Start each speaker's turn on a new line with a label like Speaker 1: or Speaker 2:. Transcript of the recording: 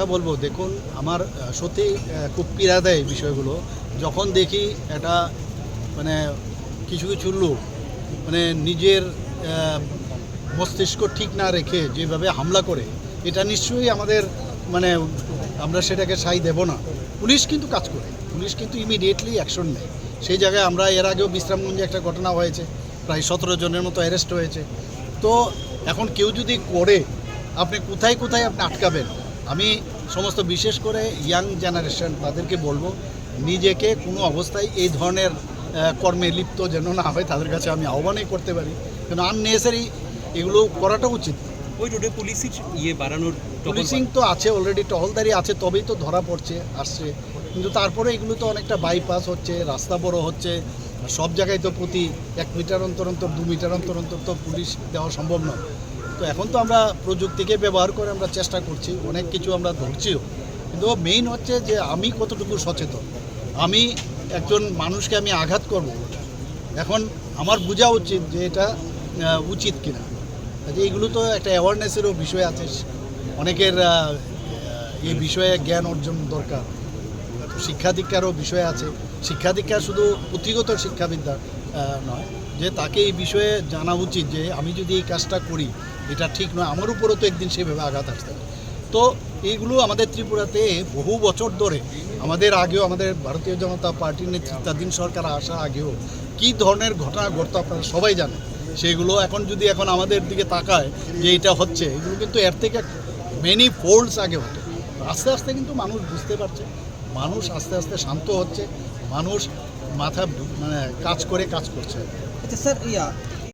Speaker 1: কথা বলব, দেখুন, আমার সত্যি খুব পীড়া দেয় বিষয়গুলো। যখন দেখি এটা মানে কিছু কিছু লোক মানে নিজের মস্তিষ্ক ঠিক না রেখে যেভাবে হামলা করে, এটা নিশ্চয়ই আমাদের মানে আমরা সেটাকে সাই দেব না। পুলিশ কিন্তু কাজ করে, পুলিশ কিন্তু ইমিডিয়েটলি অ্যাকশন নেয়। সেই জায়গায় আমরা এর আগেও বিশ্রামগঞ্জে একটা ঘটনা হয়েছে, প্রায় সতেরো জনের মতো অ্যারেস্ট হয়েছে। তো, এখন কেউ যদি করে, আপনি কোথায় কোথায় আপনি আটকাবেন? আমি সমস্ত বিশেষ করে ইয়াং জেনারেশন তাদেরকে বলব নিজেকে কোনো অবস্থায় এই ধরনের কর্মে লিপ্ত যেন না হয় তাদের কাছে আমি আহ্বানই করতে পারি। কিন্তু আননেসারি এগুলো করাটা উচিত।
Speaker 2: ওই রোডে পুলিশের ইয়ে বাড়ানোর
Speaker 1: পুলিশিং তো আছে অলরেডি টহলদারি আছে তবেই তো ধরা পড়ছে আসছে। কিন্তু তারপরে এগুলো তো অনেকটা বাইপাস হচ্ছে রাস্তা বড় হচ্ছে সব জায়গায় তো প্রতি এক মিটার অন্তর অন্তর দু মিটার অন্তর অন্তর তো পুলিশ দেওয়া সম্ভব নয়। তো এখন তো আমরা প্রযুক্তিকে ব্যবহার করে আমরা চেষ্টা করছি, অনেক কিছু আমরা ধরছিও। কিন্তু মেইন হচ্ছে যে আমি কতটুকু সচেতন? আমি একজন মানুষকে আমি আঘাত করব এখন আমার বোঝা উচিত যে এটা উচিত কিনা। কাজে এইগুলো তো একটা অ্যাওয়ারনেসেরও বিষয় আছে। অনেকের এই বিষয়ে জ্ঞান অর্জন দরকার। শিক্ষা দীক্ষারও বিষয় আছে। শিক্ষা দীক্ষা শুধু পুঁথিগত শিক্ষাবিদ্যা নয়, যে তাকে এই বিষয়ে জানা উচিত যে আমি যদি এই কাজটা করি, এটা ঠিক নয়, আমার উপরও তো একদিন সেভাবে আঘাত আসতে পারে। তো এইগুলো আমাদের ত্রিপুরাতে বহু বছর ধরে আমাদের আগেও আমাদের ভারতীয় জনতা পার্টির নেতৃত্বাধীন সরকার আসা আগেও কী ধরনের ঘটনা ঘটতো আপনারা সবাই জানেন। সেগুলো এখন যদি এখন আমাদের দিকে তাকায় যে এটা হচ্ছে, এগুলো কিন্তু এর থেকে মেনি ফোল্ডস আগে হতো। আস্তে আস্তে কিন্তু মানুষ বুঝতে পারছে, মানুষ আস্তে আস্তে শান্ত হচ্ছে, মানুষ মাথা মানে কাজ করে কাজ করছে।
Speaker 3: আচ্ছা স্যার ইয়া